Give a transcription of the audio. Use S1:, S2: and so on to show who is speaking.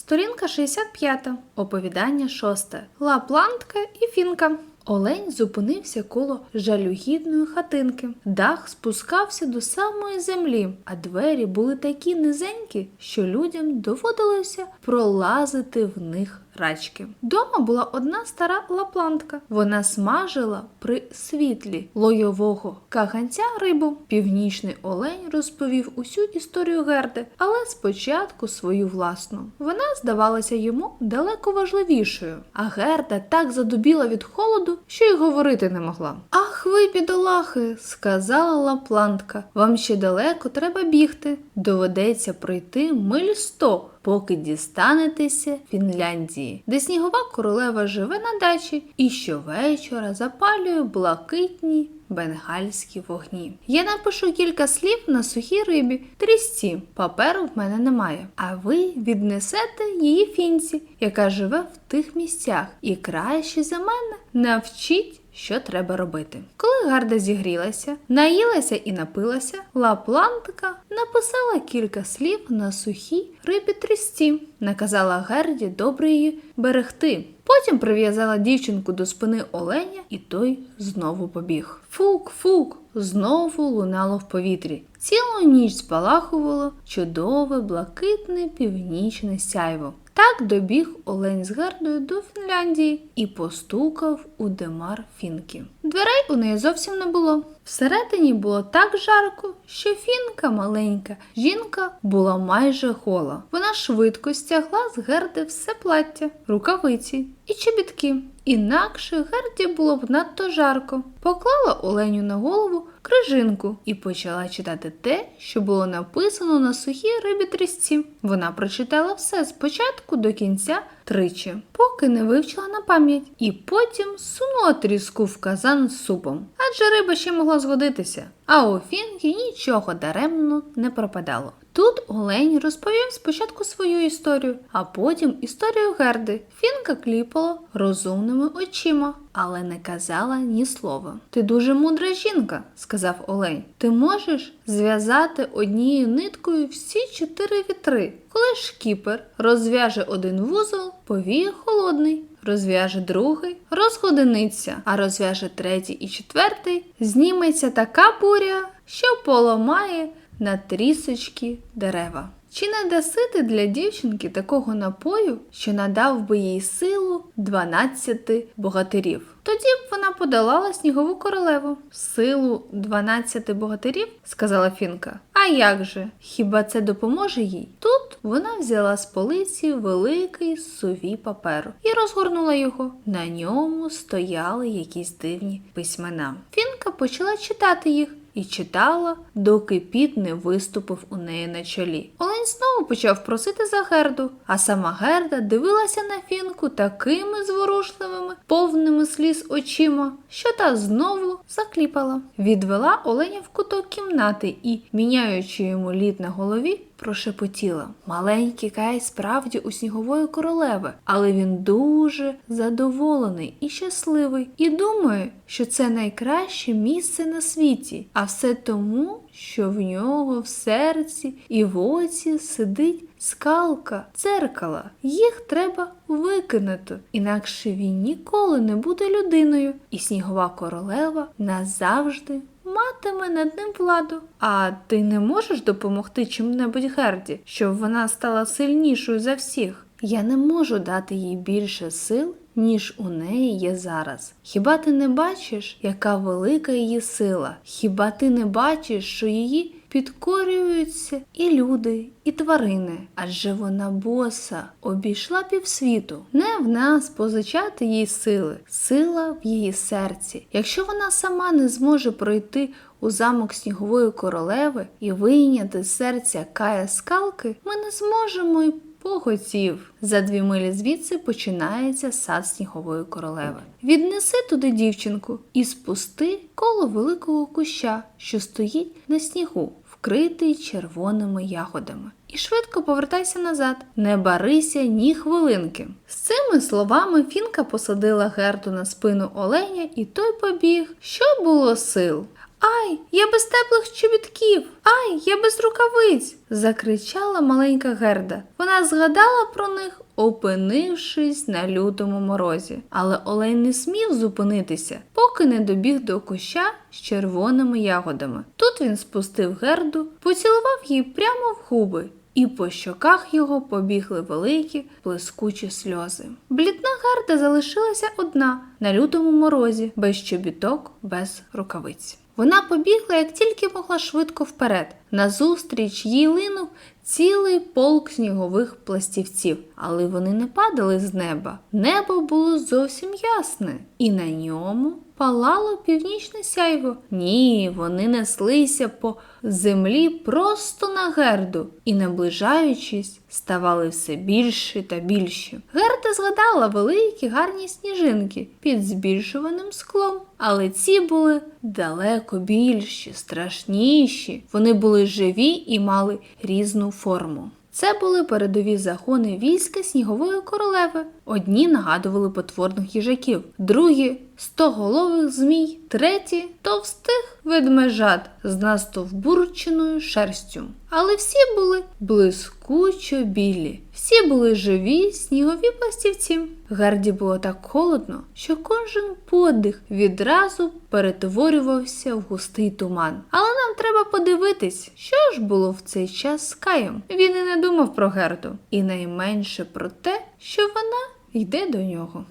S1: Сторінка 65. Оповідання 6. Лаплантка і фінка. Олень зупинився коло жалюгідної хатинки. Дах спускався до самої землі, а двері були такі низенькі, що людям доводилося пролазити в них рачки. Дома була одна стара лаплантка. Вона смажила при світлі лойового каганця рибу. Північний олень розповів усю історію Герди, але спочатку свою власну. Вона здавалася йому далеко важливішою. А Герда так задубіла від холоду, що й говорити не могла. Ах, ви, бідолахи, сказала лаплантка. Вам ще далеко треба бігти. Доведеться пройти миль сто, поки дістанетеся Фінляндії, де снігова королева живе на дачі і щовечора запалює блакитні бенгальські вогні. Я напишу кілька слів на сухій рибі, трісці. Паперу в мене немає. А ви віднесете її фінці, яка живе в тих місцях, і краще за мене навчіть. Що треба робити? Коли гарда зігрілася, наїлася і напилася, лаплантка написала кілька слів на сухій рибі трісті, наказала Герді добре її берегти. Потім прив'язала дівчинку до спини оленя, і той знову побіг. Фук, фук, знову лунало в повітрі. Цілу ніч спалахувало чудове, блакитне північне сяйво. Так добіг Олень з Гердою до Фінляндії і постукав у демар фінки. Дверей у неї зовсім не було. Всередині було так жарко, що фінка маленька жінка була майже гола. Вона швидко стягла з Герди все плаття, рукавиці і чобітки. Інакше Герді було б надто жарко. Поклала Оленю на голову крижинку і почала читати те, що було написано на сухій рибі трісці. Вона прочитала все спочатку до кінця тричі, поки не вивчила на пам'ять, і потім сунула тріску в казан з супом. Адже риба ще могла згодитися, а у фінки нічого даремно не пропадало. Тут Олень розповів спочатку свою історію, а потім історію Герди. Фінка кліпала розумними очима, але не казала ні слова. Ти дуже мудра жінка, сказав Олень. Ти можеш зв'язати однією ниткою всі чотири вітри. Коли шкіпер розв'яже один вузол, повіє холодний. Розв'яже другий, розгодиниться, а розв'яже третій і четвертий, зніметься така буря, що поламає на трісочки дерева. Чи не даси ти для дівчинки такого напою, що надав би їй силу 12 богатирів? Тоді б вона подолала снігову королеву. Силу 12 богатирів, сказала Фінка. А як же? Хіба це допоможе їй? Тут вона взяла з полиці великий сувій паперу і розгорнула його. На ньому стояли якісь дивні письмена. Фінка почала читати їх і читала, доки піт не виступив у неї на чолі. Олень знову почав просити за Герду, а сама Герда дивилася на фінку такими зворушливими, повними сліз очима, що та знову закліпала. Відвела оленя в куток кімнати і, міняючи йому лід на голові, прошепотіла. Маленький Кай справді у снігової королеви, але він дуже задоволений і щасливий, і думає, що це найкраще місце на світі, а все тому, що в нього в серці і в оці сидить скалка, дзеркала. Їх треба викинути, інакше він ніколи не буде людиною, і снігова королева назавжди матиме над ним владу. А ти не можеш допомогти чим-небудь Герді, щоб вона стала сильнішою за всіх? Я не можу дати їй більше сил, ніж у неї є зараз. Хіба ти не бачиш, яка велика її сила? Хіба ти не бачиш, що її підкорюються і люди, і тварини? Адже вона боса обійшла півсвіту. Не в нас позичати їй сили, сила в її серці. Якщо вона сама не зможе пройти у замок снігової королеви і вийняти з серця кая скалки, ми не зможемо й Поготів. За дві милі звідси починається сад снігової королеви. Віднеси туди дівчинку і спусти коло великого куща, що стоїть на снігу, вкритий червоними ягодами. І швидко повертайся назад, не барися ні хвилинки. З цими словами Фінка посадила Герту на спину оленя, і той побіг, що було сил. Ай, я без теплих чобітків! Ай, я без рукавиць! закричала маленька Герда. Вона згадала про них, опинившись на лютому морозі. Але Олень не смів зупинитися, поки не добіг до куща з червоними ягодами. Тут він спустив Герду, поцілував її прямо в губи. І по щоках його побігли великі блискучі сльози. Блідна Герда залишилася одна на лютому морозі, без чобіток, без рукавиць. Вона побігла, як тільки могла швидко вперед. Назустріч їй линув цілий полк снігових пластівців, але вони не падали з неба. Небо було зовсім ясне, і на ньому палало північне сяйво. Ні, вони неслися по землі просто на герду і, наближаючись, ставали все більші та більші. Герда згадала великі гарні сніжинки під збільшуваним склом, але ці були далеко більші, страшніші. Вони були живі і мали різну форму. Це були передові загони війська снігової королеви. Одні нагадували потворних їжаків, другі стоголових змій, треті товстих ведмежат з настовбурченою шерстю. Але всі були блискучо білі, всі були живі снігові пластівці. Гарді було так холодно, що кожен подих відразу перетворювався в густий туман. Але треба подивитись, що ж було в цей час з Каєм. Він і не думав про Герду, і найменше про те, що вона йде до нього.